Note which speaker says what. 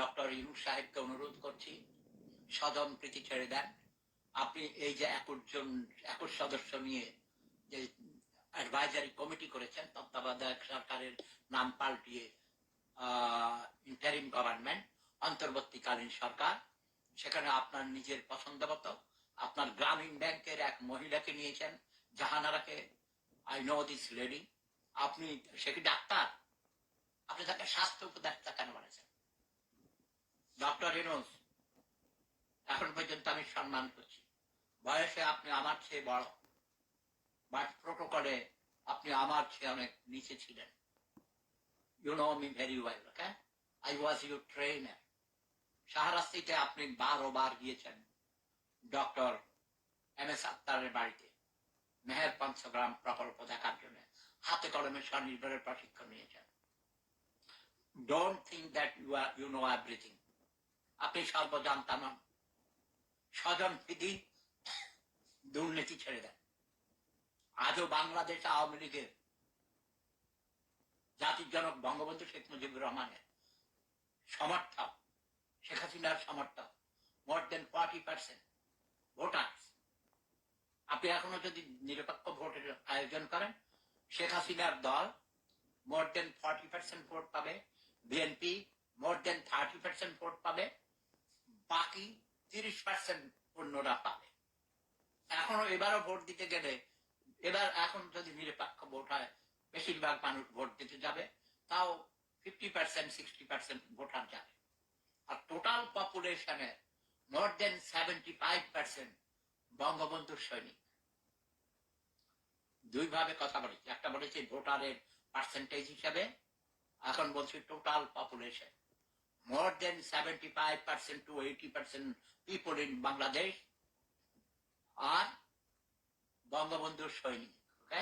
Speaker 1: Doctor Yunus সাহেবকে অনুরোধ করছি সদন প্রীতি ছেড়ে দেন। আপনি এই যে একুশ জন একুশ সদস্য নিয়ে যে অ্যাডভাইজারি কমিটি করেছেন, তত্ত্বাবধায়ক সরকারের নাম পাল্টিয়ে ইন্টারিম গভর্নমেন্ট অন্তর্বর্তীকালীন সরকার, সেখানে আপনার নিজের পছন্দ মতো আপনার গ্রামীণ ব্যাংকের এক মহিলাকে নিয়েছেন, জাহানারাকে আই নো দিস লেডি আপনি, সে কি ডাক্তার? আপনি তাকে স্বাস্থ্য উপদেষ্টা কেন বানিয়েছেন ডক্টর ইনোস এখন পর্যন্ত আমি সম্মান করছি। বয়সে আপনি আমার চেয়ে বড়। বাট প্রোটোকলে আপনি আমার চেয়ে অনেক নিচে ছিলেন। You know me very well okay I was your trainer সাহারাস্তিতে আপনি বারো বার গিয়েছেন। ডক্টর এম এস আক্তারের বাড়িতে। মেহের পঞ্চগ্রাম প্রকল্প দেখার জন্য। হাতে কলমে স্বনির্ভরের প্রশিক্ষণ নিয়েছেন। Don't think that you are you know everything আপনি সর্বজান্তা নন স্বজন বিধি দুর্নীতি ছেড়ে দেন। আজও বাংলাদেশ আওয়ামী লীগের জাতির জনক বঙ্গবন্ধু শেখ মুজিবুর রহমানের সমর্থক, শেখ হাসিনার সমর্থক more than forty percent voter আপনি এখনও যদি নিরপেক্ষ ভোটের আয়োজন করেন, শেখ হাসিনার দল more than forty percent vote পাবে। BNP more than thirty percent vote পাবে বাকি তিরিশ পার্সেন্ট অন্যরা পাবে। এখনও এবারও ভোট দিতে গেলে, এবার এখন যদি নিরপেক্ষ ভোট হয়, বেশিরভাগ মানুষ ভোট দিতে যাবে, তাও fifty percent sixty percent voter যাবে। আর total পপুলেশনের more than seventy five percent বঙ্গবন্ধুর সৈনিক। দুই ভাবে কথা বলেছি। একটা বলেছি ভোটারের পার্সেন্টেজ হিসাবে, এখন বলছি total population five percent to eighty percent people in Bangladesh আর বঙ্গবন্ধুর সৈনিক ওকে